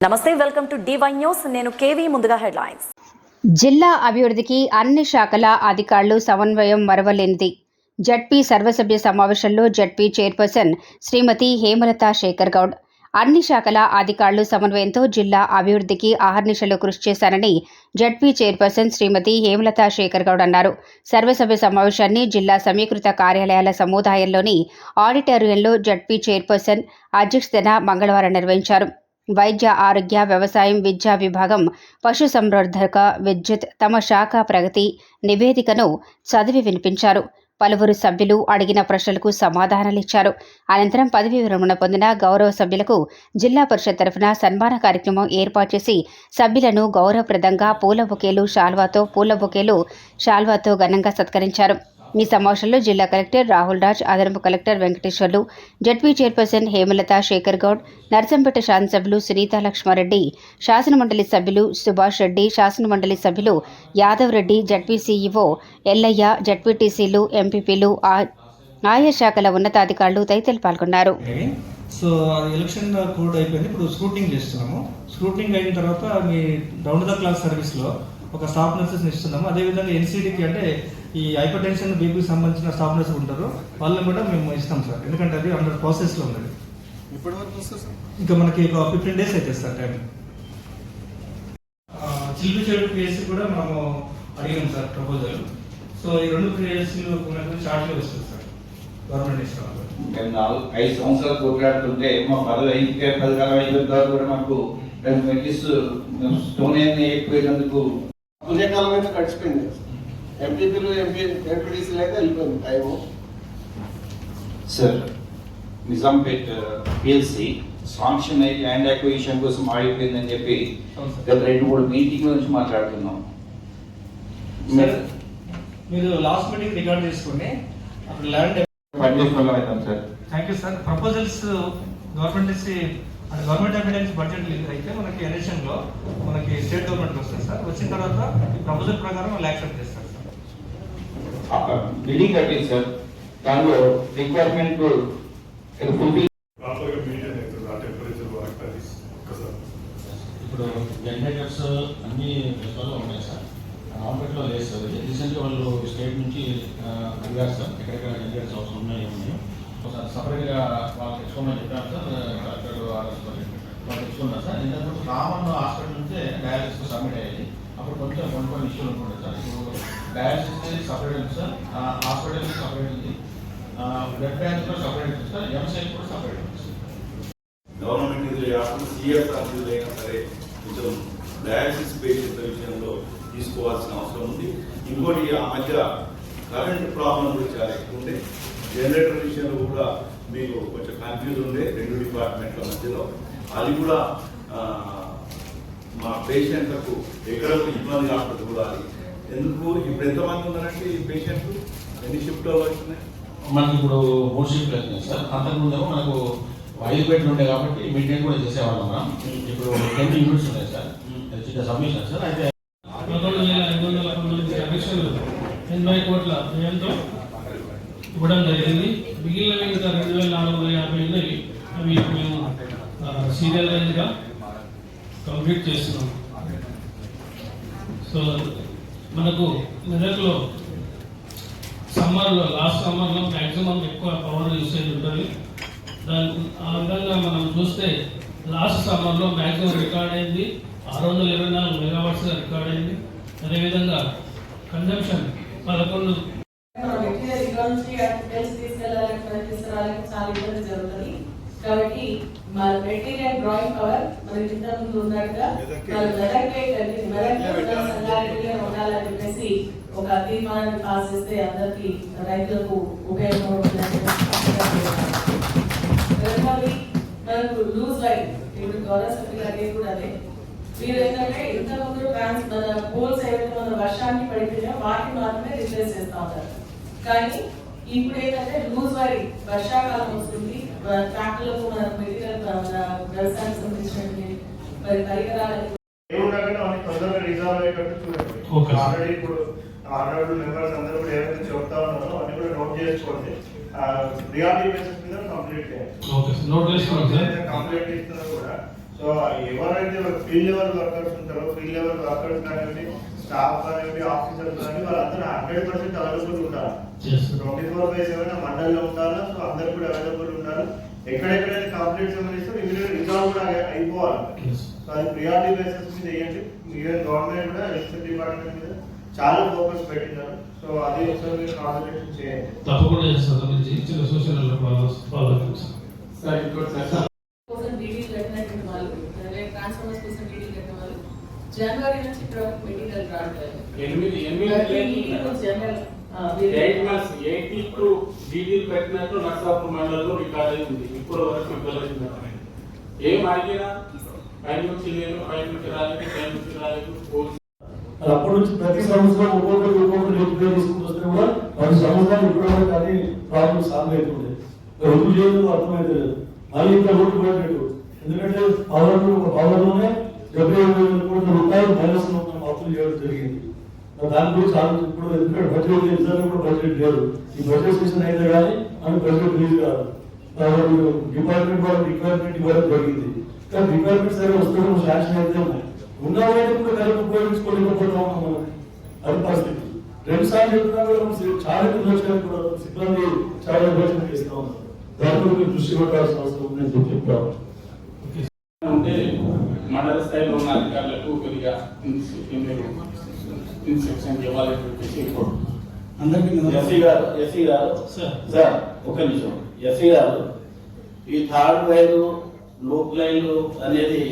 నమస్తే welcome to DY news నేను KV ముందుగా హెడ్లైన్స్. జిల్లా అభివృద్ధికి అన్ని శాఖల అధికారులు సమన్వయం మరవలేనిది. జడ్పీ సర్వసభ్య సమావేశంలో జడ్పీ చైర్పర్సన్ శ్రీమతి హేమలత శేఖర్ గౌడ్ అన్ని శాఖల అధికారులు సమన్వయంతో జిల్లా అభివృద్ధికి ఆహర్నిశలు కృషి చేశానని జడ్పీ చైర్పర్సన్ శ్రీమతి హేమలత శేఖర్ గౌడ్ అన్నారు. సర్వసభ్య సమావేశాన్ని జిల్లా సమీకృత కార్యాలయాల సముదాయంలోని ఆడిటోరియంలో జడ్పీ చైర్పర్సన్ అధ్యక్షతన మంగళవారం నిర్వహించారు. వైద్య ఆరోగ్య వ్యవసాయం విద్యా విభాగం పశు సంవర్ధక విద్యుత్ తమ శాఖ ప్రగతి నివేదికను చదివి వినిపించారు. పలువురు సభ్యులు అడిగిన ప్రశ్నలకు సమాధానాలిచ్చారు. అనంతరం పదవీ విరమణ పొందిన గౌరవ సభ్యులకు జిల్లా పరిషత్ తరఫున సన్మాన కార్యక్రమం ఏర్పాటు చేసి సభ్యులను గౌరవప్రదంగా పూల బొకేలు శాల్వాతో పూల బొకేలు శాల్వాతో ఘనంగా సత్కరించారు. ఈ సమావేశంలో జిల్లా కలెక్టర్ రాహుల్ రాజ్ అదనపు collector Venkateswarlu ZP chairperson Hemalatha Shekar Goud Narsampet శాసనసభ్యులు సునీత లక్ష్మారెడ్డి శాసనమండలి సభ్యులు సుభాష్ రెడ్డి శాసనమండలి సభ్యులు యాదవ్ రెడ్డి జడ్పీ సీఈఓ ఎల్లయ్య జడ్పీటీసీలు ఎంపీపీలు ఆ- ఆయా శాఖల ఉన్నతాధికారులు తదితరులు పాల్గొన్నారు. సో అది ఎలక్షన్ కోడ్ అయిపోయింది. ఇప్పుడు స్క్రూటింగ్ చేస్తున్నాము. స్క్రూటింగ్ అయిన తర్వాత మీ రౌండ్ ద క్లాక్ సర్వీస్లో ఒక స్టాఫ్ నర్సెస్ ఇస్తున్నాము. అదేవిధంగా ఎన్సీడీకి అంటే ఈ హైపర్ టెన్షన్ బీపీకి సంబంధించిన స్టాఫ్ నర్సెస్ ఉంటారు. వాళ్ళని కూడా మేము ఇస్తాం సార్ ఎందుకంటే అది అండర్ ప్రాసెస్లో ఉన్నది. ఇంకా మనకి ఒక ఫిఫ్టీన్ డేస్ అయితే సార్ టైం చిల్లు చెడు పిఎస్సి కూడా మనము అడిగాం సార్ ప్రపోజల్ సో ఈ రెండు పిఎస్సీలు మనకు చార్ట్లే వస్తుంది సార్ గవర్నమెంట్ ఇస్తాం నాలుగు ఐదు సంవత్సరాలు కొట్లాడుతుంటే మా పదవి ఐదు పథకాలు అయిపోయిన తర్వాత కూడా మాకు స్టోన్ అయిపోయినందుకు పుణ్యకాలం అయితే గడిచిపోయింది. ఎంపీపీలు ఎంపీ ఎంపీటీసీలు అయితే వెళ్ళిపోయింది time. Sir Nizampet PLC sanction అయ్యి ల్యాండ్ అక్విజిషన్ కోసం ఆగిపోయిందని చెప్పి. గత రెండు మూడు మీటింగ్ల నుంచి మాట్లాడుతున్నాం. సార్ మీరు లాస్ట్ మీటింగ్ రికార్డ్ చేసుకుని అప్పుడు ల్యాండ్ పనిచేసుకోవడం అవుతాం sir. Thank you sir proposals government నుంచి అంటే గవర్నమెంట్ ఎవిడెన్స్ బడ్జెట్ అయితే మనకి ఎలక్షన్లో మనకి స్టేట్ గవర్నమెంట్ వస్తుంది సార్. వచ్చిన తర్వాత ఈ ప్రపోజల్ ప్రకారం వాళ్ళు యాక్సెప్ట్ చేస్తారు సార్. బిల్డింగ్ కట్టింది సార్. దానిలో రిక్వైర్మెంట్ ఫుల్ఫిల్ ఇప్పుడు జనరేటర్స్ అన్ని దేశాల్లో ఉన్నాయి సార్. నార్మల్గా లేదు సార్ రీసెంట్గా వాళ్ళు స్టేట్ నుంచి అడిగారు సార్ ఎక్కడెక్కడ జనరేటర్స్ అవసరం ఉన్నాయి ఏమున్నాయి ఒకసారి సపరేట్గా వాళ్ళు తెచ్చుకోమని చెప్పారు సార్. తెచ్చుకున్నా సార్ ఇంతకుముందు కామన్ హాస్పిటల్ నుంచే డయాలసిస్ సబ్మిట్ అయ్యేది అప్పుడు కొంచెం కొన్ని కొన్ని ఇష్యూలు ఉంటుండే సార్ ఇప్పుడు డయాలసిస్ సపరేట్ ఉంది సార్ హాస్పిటల్ సపరేట్ ఉంది బ్లడ్ బ్యాంక్ కూడా సపరేట్ ఉంది సార్ ఎంసీఐ కూడా సపరేట్ ఉంది సార్ గవర్నమెంట్ నిధులు కాకుండా సిఎస్ఆర్ నిధులు అయినా సరే కొంచెం డయాలసిస్ పేషెంట్ల విషయంలో తీసుకోవాల్సిన అవసరం ఉంది. ఇంకోటి ఆ మధ్య కరెంట్ ప్రాబ్లం కూడా చాలా ఎక్కువ ఉంది. జనరేటర్ విషయంలో కూడా మీకు కొంచెం కన్ఫ్యూజ్ ఉంది రెండు డిపార్ట్మెంట్ల మధ్యలో. అది కూడా మా పేషెంట్లకు ఎక్కడ ఇబ్బంది కాకుండా చూడాలి. ఎందుకు ఇప్పుడు ఎంతమంది ఉన్నారంటే ఈ పేషెంట్లు ఎన్ని షిఫ్ట్ అవుతున్నాయి మనకి ఇప్పుడు మూడు షిఫ్ట్లు అవుతున్నాయి సార్. అంతకుముందేమో మనకు ఐదు బెడ్లు ఉండే కాబట్టి మెయింటైన్ కూడా చేసేవాళ్ళం మనం. ఇప్పుడు టెన్ యూనిట్స్ ఉన్నాయి సార్. అది చిన్న సబ్మిషన్ సార్. అయితే పదకొండు వేల ఐదు వందల పంతొమ్మిది అధ్యక్షులు ఎనభై కోట్ల వ్యయంతో ఇవ్వడం జరిగింది. మిగిలిన మిగతా రెండు వేల నాలుగు వందల యాభై ఉన్నాయి అవి మేము సీరియలైజ్గా కంప్లీట్ చేస్తున్నాం. సో మనకు మెదక్లో సమ్మర్లో లాస్ట్ సమ్మర్లో మ్యాక్సిమం ఎక్కువ పవర్ యూసేజ్ ఉంటుంది. దాని ఆ విధంగా మనం చూస్తే లాస్ట్ సమ్మర్లో మ్యాక్సిమం రికార్డ్ అయింది ఆరు వందల ఇరవై నాలుగు మెగావాట్స్గా రికార్డ్ అయింది. అదేవిధంగా కన్జంప్షన్ పదకొండు నుంచి టెన్స్ తీసుకెళ్ళాలి తీసుకురావాలని చాలా ఇబ్బంది జరుగుతుంది. కాబట్టి మన మెటీరియల్ డ్రాయింగ్ పవర్ మనకి ఇంత ముందు ఉన్నట్టుగా మన మెదక్కే ఉండాలని చెప్పేసి ఒక తీర్మానాన్ని పాస్ చేస్తే అందరికి రైతులకు ఉపయోగపడుతుందని రెండవది మనకు లూజ్ లైన్ ఇప్పుడు గౌరవ సభ్యులు అనేది కూడా అదే. మీరు ఏంటంటే ఇంత ముందు ట్రాన్స్ మన పోల్స్ ఏవైతే మన వర్షానికి పడిపోయినా వాటిని మాత్రమే రిప్లేస్ చేస్తా ఉంటారు. కానీ ఇప్పుడు ఏంటంటే లూజ్ వరి వర్షాకాలం వస్తుంది. ట్రాక్టర్లకు మన మెటీరియల్ వ్యవసాయానికి సంబంధించినటువంటి మరి పరికరాలకు తొందరగా రిజాల్వ్ అయ్యేటట్టు చూడండి. ఆల్రెడీ ఇప్పుడు మెంబర్స్ అందరూ కూడా ఏమైతే చెప్తా ఉన్నారో అవన్నీ కూడా నోట్ చేసుకోండి. రియాలిటీ బేసిస్ మీద కంప్లీట్ ఇస్తున్నా కూడా సో ఎవరైతే ఫీల్డ్ లెవెల్ వర్కర్స్ ఉంటారో ఫీల్డ్ లెవెల్ వర్కర్స్ కానివ్వండి స్టాఫ్ కానివ్వండి ఆఫీసర్స్ కానీ వాళ్ళందరూ హండ్రెడ్ పర్సెంట్ అవైలబుల్ ఉండాలి. ట్వంటీ ఫోర్ బై సెవెన్ మండలిలో ఉండాలా సో అందరు కూడా అవైలబుల్ ఉండాలి. ఎక్కడెక్కడైతే కంప్లైంట్స్ ఏమైనా ఇస్తే ఇమీడియట్ రిజాల్వ్ కూడా అయి- అయిపోవాలి. సో అది ప్రియారిటీ బేసిస్ మీద వేయండి ఈవెన్ గవర్నమెంట్ కూడా ఎలక్షన్ డిపార్ట్మెంట్ మీద చాలా ఫోకస్ పెట్టినారు సో అది ఒకసారి మీరు కాన్సన్ట్రేషన్ చేయండి. తప్పకుండా చేస్తాను. సార్ మీరు ఇచ్చిన సోషల్ ఫాలో సార్ ఇంకోటి సార్. కోసం డీడీలు కట్టినటువంటి వాళ్ళు ట్రాన్స్ఫర్మర్స్ కోసం డీడీలు కట్టిన వాళ్ళు జనవరి నుంచి మెటీరియల్ రావట్లేదు ఎనిమిది ఎనిమిది ఎయిట్ టూ డీడీలు పెట్టినట్టు నర్సాపూర్ మండలంలో రికార్డ్ అయి ఉంది ఇప్పుడు వరకు ఇవ్వలేదు ఏం అడిగినా పై నుంచి లేదు పై నుంచి రాలేదు పై నుంచి రాలేదు పోలీసు అప్పటి నుంచి ప్రతి సంవత్సరం ఒక్కొక్కరు ఒక్కొక్కరు తీసుకుంటూ వస్తే కూడా పది సంవత్సరాలు ఇప్పుడు కానీ ప్రాబ్లం సాల్వ్ అవుతుంది ఎందుకు చేయలేదు అర్థమైతే మళ్ళీ ఇంకా రోడ్డు ఎందుకంటే పవర్ ఒక పవర్లోనే డెబ్బై ఐదు వేల కోట్ల రూపాయలు మైనస్లో ఉన్న అప్పులు చేయడం జరిగింది. దాని గురించి ఆలోచన ఇప్పుడు ఎందుకంటే బడ్జెట్ నిజంగా కూడా బడ్జెట్ లేదు. ఈ బడ్జెట్ సెషన్ అయితే కానీ మనకి బడ్జెట్ రిలీజ్ కాదు. డిపార్ట్మెంట్ వాళ్ళ రిక్వైర్మెంట్ ఇవ్వడం జరిగింది. కానీ రిక్వైర్మెంట్ సరే వస్తున్నాం శాంక్షన్ అయితే ఉన్నాయి. ఉన్న వాటిని కూడా కలిపి ఉపయోగించుకోలేకపోతా ఉన్నాం మనం. అది పరిస్థితి. రెండు సార్లు చెప్తున్నా కూడా మనం చాలా నిర్లక్ష్యాలు కూడా సిబ్బంది చాలా నిర్లక్ష్యం చేస్తా ఉన్నాం దాని గురించి దృష్టి పెట్టాల్సిన అవసరం ఉందని చెప్పి చెప్తాను ఉంటే మండల స్థాయిలో ఉన్న అధికారులకు కొద్దిగా ఇన్స్ట్రక్షన్ ఇవ్వాలని చెప్పేసి ఇప్పుడు ఎస్సీ గారు ఎస్సీ గారు సార్. సార్ ఒక నిమిషం. ఎస్సీ గారు ఈ థర్డ్ వైర్ లూప్ లైన్ అనేది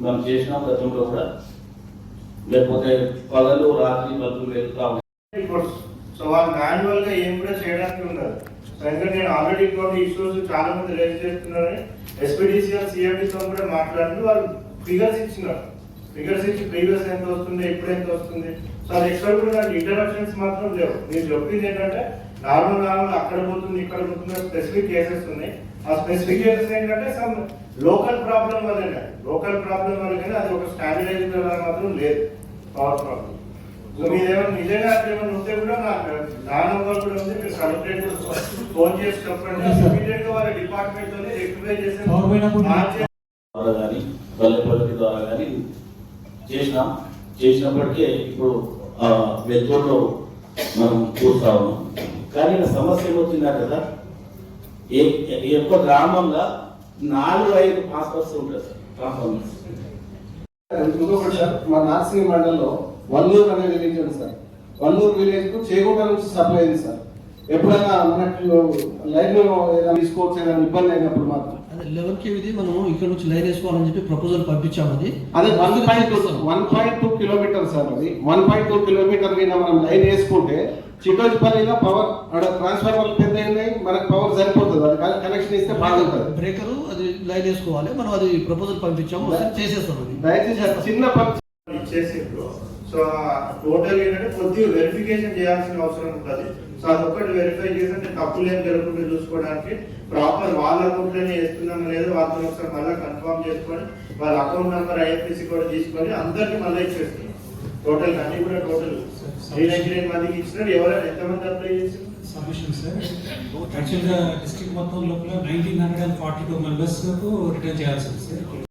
మనం చేసినాం గతంలో కూడా లేకపోతే పగలు రాత్రి బతులు వెళ్తా సో వాళ్ళు మాన్యువల్గా ఏం కూడా చేయడానికి ఉండదు. సో ఎందుకంటే నేను ఆల్రెడీ కొన్ని ఇష్యూస్ చాలా మంది రేజ్ చేస్తున్నారని ఎస్పీడీసీఆర్ సిఎండితో కూడా మాట్లాడి వాళ్ళు ఫిగర్స్ ఇచ్చినారు ఫిగర్స్ ఇచ్చి ప్రీవియస్ ఎంత వస్తుంది ఎప్పుడు ఎంత వస్తుంది? సో అది ఎక్కడ కూడా నాకు ఇంటరాక్షన్స్ మాత్రం లేవు. మీరు చెప్పింది ఏంటంటే నార్మల్ నార్మల్ అక్కడ పోతుంది ఇక్కడ పోతుంది స్పెసిఫిక్ కేసెస్ ఉన్నాయి. ఆ స్పెసిఫిక్ కేసెస్ ఏంటంటే సమ్ లోకల్ ప్రాబ్లం వల్లనే లోకల్ ప్రాబ్లం వల్ల కానీ అది ఒక స్టాండర్డైజ్ మాత్రం లేదు. పవర్ ప్రాబ్లం సో మీరేమైనా నిజంగా ఏమైనా ఉంటే కూడా నాకు నా నంబర్ కూడా ఉంది మీరు సెలబ్రేట్ ఫోన్ చేసి చెప్పండి. ఇమీడియట్గా వాళ్ళ డిపార్ట్మెంట్ తోనే రెక్టిఫై చేసే మార్చే ద్వారా కానీ పల్లెపల్లి ద్వారా కానీ చేసినాం చేసినప్పటికీ ఇప్పుడు ఆ వెలుతురులో మనం చూస్తా ఉన్నాం. కానీ సమస్య ఏమవుతుందా కదా? ఏ ఈ యొక్క గ్రామంలో నాలుగు ఐదు ట్రాన్స్ఫర్స్ ఉంటాయి సార్. ట్రాన్స్ఫార్మర్స్ ఇంకొకటి సార్ మా నార్సింగ్ మండలంలో వల్లూరు అనే విలేజ్ ఉంది సార్. వల్లూరు విలేజ్కు చేగుంట నుంచి సప్లై అయింది సార్. ఎప్పుడైనా మనకు లైన్ ఏదైనా తీసుకోవచ్చు ఇబ్బంది అయినప్పుడు మాత్రం. లెవెన్ కేవీది మనం ఇక్కడ నుంచి లైన్ వేసుకోవాలని చెప్పి ప్రపోజల్ పంపించాము అది. అదే one point one point two kilometer sir అది. వన్ పాయింట్ టూ కిలోమీటర్ మీద మనం లైన్ వేసుకుంటే చిట్టోజిపల్లిలో పవర్ అక్కడ ట్రాన్స్ఫార్మర్ పెద్ద ఉన్నాయి మనకు పవర్ సరిపోతుంది. అది కనెక్షన్ ఇస్తే బాగుంటుంది. బ్రేకర్ అది లైన్ వేసుకోవాలి. మనం అది ప్రపోజల్ పంపించాము చేసేస్తాం అది. దయచేసి చిన్న పని ఇచ్చేసిండ్రు సో టోటల్ ఏంటంటే కొద్దిగా వెరిఫికేషన్ చేయాల్సిన అవసరం ఉంటుంది. సో అదొక్కటి వెరిఫై చేసి అంటే తప్పులు జరగకుండా చూసుకోవడానికి ప్రాపర్ వాళ్ళ అకౌంట్లోనే వేస్తున్నామా లేదా వాళ్ళతో ఒకసారి మళ్ళీ కన్ఫర్మ్ చేసుకొని వాళ్ళ అకౌంట్ నెంబర్ ఐఎఫ్ఎస్సి కూడా తీసుకొని అందరికి మళ్ళీ ఇచ్చేస్తున్నాం. టోటల్ అన్ని కూడా టోటల్ త్రీ నైన్టీ నైన్ మందికి ఇచ్చినారు. ఎవరైనా ఎంతమంది అప్లై చేసి సబ్మిషన్ సార్ యాక్చువల్గా డిస్ట్రిక్ట్ మొత్తం లోపల nineteen hundred and forty two members return చేయాల్సి ఉంది సార్